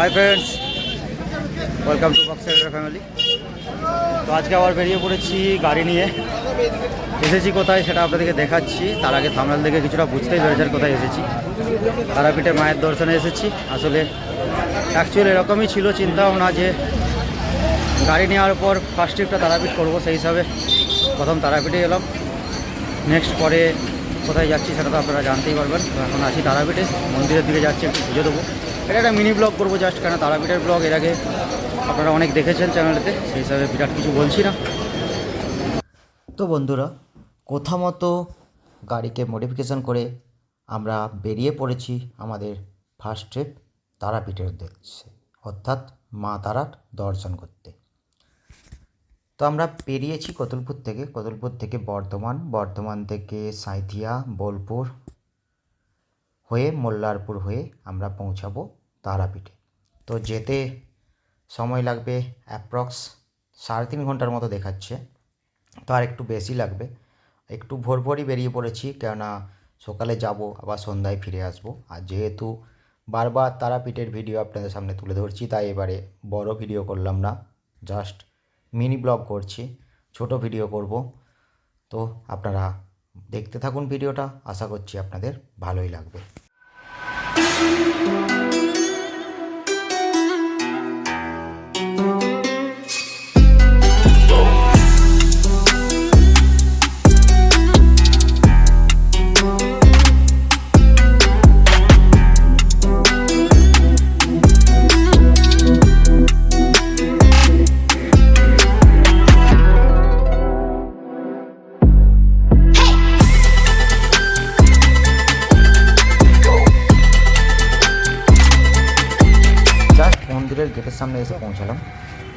Hi friends welcome to box family তো আজকে আবার বেরিয়ে পড়েছি গাড়ি নিয়ে। এসেছি কোথায় সেটা আপনাদেরকে দেখাচ্ছি। তার আগে থামলাল দেখে কিছুটা বুঝতেই পেরেছেন কোথায় এসেছি। তারাপীঠে মায়ের দর্শনে এসেছি। আসলে অ্যাকচুয়ালি এরকমই ছিল চিন্তা ভাবনা যে গাড়ি নেওয়ার পর ফার্স্ট ট্রিপটা তারাপীঠ করব সেই হিসাবে প্রথম তারাপীঠে এলাম। নেক্সট পরে কোথায় যাচ্ছি সেটা তো আপনারা জানতেই পারবেন। এখন আছি তারাপীঠে, মন্দিরের দিকে যাচ্ছি, একটু পুজো দেবো। এটা একটা মিনি ব্লগ করব জাস্ট কেন তারাপীঠের ব্লগ এর আগে আপনারা অনেক দেখেছেন চ্যানেলেতে সেই হিসাবে বিরাট কিছু বলছি না। তো বন্ধুরা কোথা মতো গাড়িকে মডিফিকেশন করে আমরা বেরিয়ে পড়েছি আমাদের ফার্স্ট ট্রিপ তারাপীঠের উদ্দেশ্যে। অর্থাৎ মা তারার দর্শন করতে। তো আমরা পেরিয়েছি কতুলপুর থেকে। কতুলপুর থেকে বর্ধমান বর্ধমান থেকে সাঁইথিয়া, বোলপুর হয়ে মোল্লারপুর হয়ে আমরা পৌঁছাবো তারাপীঠে। তো যেতে সময় লাগবে অ্যাপ্রক্স সাড়ে তিন ঘণ্টার মতো দেখাচ্ছে। তো আর একটু বেশি লাগবে। একটু ভোর ভোরই বেরিয়ে পড়েছি, কেননা সকালে যাব, আবার সন্ধ্যায় ফিরে আসব। আর যেহেতু বারবার তারাপীঠের ভিডিও আপনাদের সামনে তুলে ধরছি, তাই এবারে বড় ভিডিও করলাম না জাস্ট মিনি ব্লগ করছি, ছোট ভিডিও করব। তো আপনারা দেখতে থাকুন ভিডিওটা, আশা করছি আপনাদের ভালোই লাগবে। জাস্ট গেটের সামনে এসে পৌঁছালাম।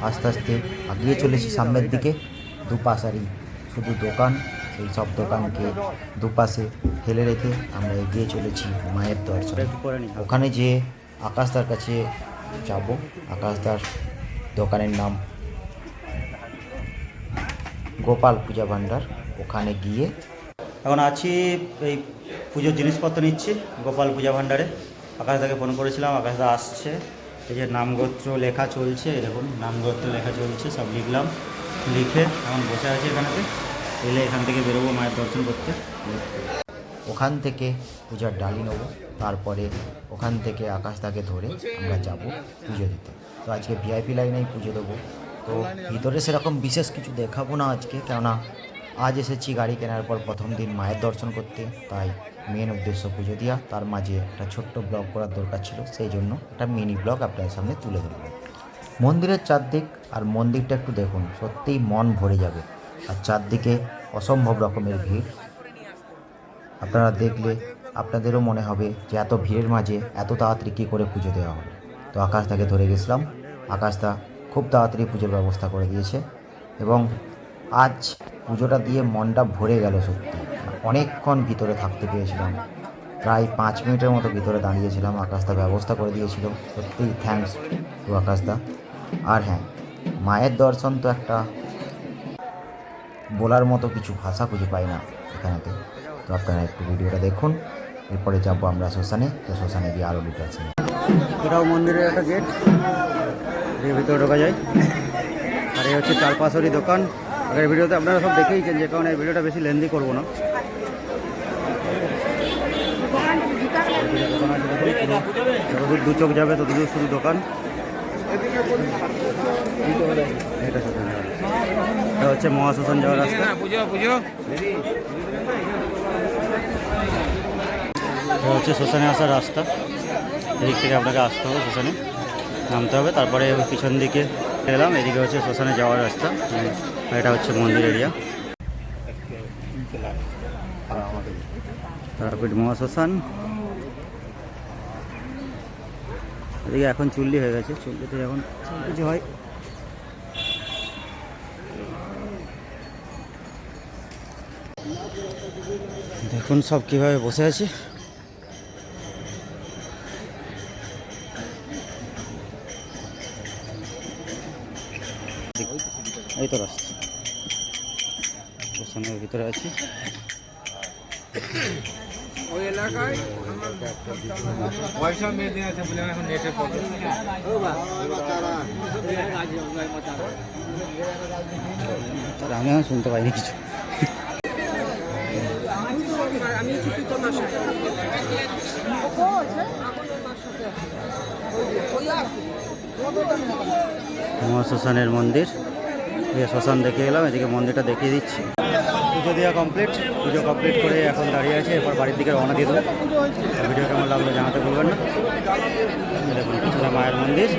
আস্তে আস্তে আগিয়ে চলেছি সামনের দিকে। দুপাশারই শুধু দোকান, সেই সব দোকানকে দুপাশে ফেলে রেখে আমরা এগিয়ে চলেছি মায়ের দর্শনে। ওখানে যে আকাশদার কাছে যাব। আকাশদার দোকানের নাম গোপাল পূজা ভাণ্ডার। ওখানে গিয়ে এখন আছি এই পুজোর জিনিসপত্র নিচ্ছি গোপাল পূজা ভাণ্ডারে। আকাশদাকে ফোন করেছিলাম, আকাশদা আসছে। এই যে নামগোত্র লেখা চলছে, দেখুন, নামগোত্র লেখা চলছে, সব লিখলাম। লিখে এখন বসে আছি এখানেতে, এলে এখান থেকে বেরোবো মায়ের দর্শন করতে। ওখান থেকে পূজার ডালি নেব, তারপরে ওখান থেকে আকাশদাকে ধরে আমরা যাব পুজো দিতে। তো আজকে ভিআইপি লাইনেই পুজো দেবো। তো ভিতরে সেরকম বিশেষ কিছু দেখাবো না আজকে, কেননা আজ এসেছি গাড়ি কেনার পর প্রথম দিন মায়ের দর্শন করতে। তাই মেন উদ্দেশ্য পুজো দেওয়া তার মাঝে একটা ছোট্ট ব্লগ করার দরকার ছিল। সেই জন্য একটা মিনি ব্লগ আপনাদের সামনে তুলে ধরবো মন্দিরের চারদিক আর মন্দিরটা একটু দেখুন, সত্যিই মন ভরে যাবে। আর চারদিকে অসম্ভব রকমের ভিড়। আপনারা দেখলে আপনাদেরও মনে হবে যে এত ভিড়ের মাঝে এত তাড়াতাড়ি কী করে পুজো দেওয়া হবে তো আকাশদাকে ধরে গেছিলাম। আকাশদা খুব তাড়াতাড়ি পুজোর ব্যবস্থা করে দিয়েছে। এবং আজ পুজোটা দিয়ে মনটা ভরে গেল সত্যি। অনেকক্ষণ ভিতরে থাকতে পেরেছিলাম। প্রায় পাঁচ মিনিটের মতো ভিতরে দাঁড়িয়েছিলাম আকাশদা ব্যবস্থা করে দিয়েছিল। সত্যিই থ্যাঙ্কস টু আকাশদা। আর হ্যাঁ মায়ের দর্শন তো একটা বলার মতো কিছু ভাষা খুঁজে পাই না এখানেতে। তো আপনারা একটু ভিডিওটা দেখুন। এরপরে যাব আমরা শ্মশানে। তো শ্মশানে গিয়ে আরও ডিটেলস নিই এটাও মন্দিরের একটা গেট ভিতরে ঢোকা যায়। আর এই হচ্ছে চার পাঁচশোরই দোকান। আগের ভিডিওতে আপনারা সব দেখেইছেন যে কারণে ভিডিওটা বেশি লেন্দি করব না। যতদূর দু চোখ যাবে, ততদূর শুধু দোকান। এটা হচ্ছে মহাশ্মশান যাওয়ার রাস্তা। এটা হচ্ছে শ্মশানে আসার রাস্তা। এদিক থেকে আপনাকে আসতে হবে শ্মশানে। নামতে হবে। তারপরে পিছন দিকে এলাম এদিকে হচ্ছে শ্মশানে যাওয়ার রাস্তা। এটা হচ্ছে মন্দির এরিয়া তারাপীঠ মহাশ্মশান। এদিকে এখন চুল্লি হয়ে গেছে। চুল্লিতে এখন কিছু হয়, দেখুন সব কীভাবে বসে আছে। এই তো রাস্তা। শ্মশানের ভিতরে আছি। ওই এলাকায় পয়সা মেয়ে দিয়ে আছে বলে এখন নেটের প্রবলেম তাহলে আমি শুনতে পাইনি কিছু। শ্মশানের মন্দির। এই শ্মশান দেখে এলাম এদিকে মন্দিরটা দেখিয়ে দিচ্ছি। পুজো দেওয়া কমপ্লিট পুজো কমপ্লিট করে এখন দাঁড়িয়ে আছে, এরপর বাড়ির দিকে রওনা দিয়ে দেবো। ভিডিও কেমন লাগল জানাতে বলবেন না। দেখুন মায়ের মন্দির।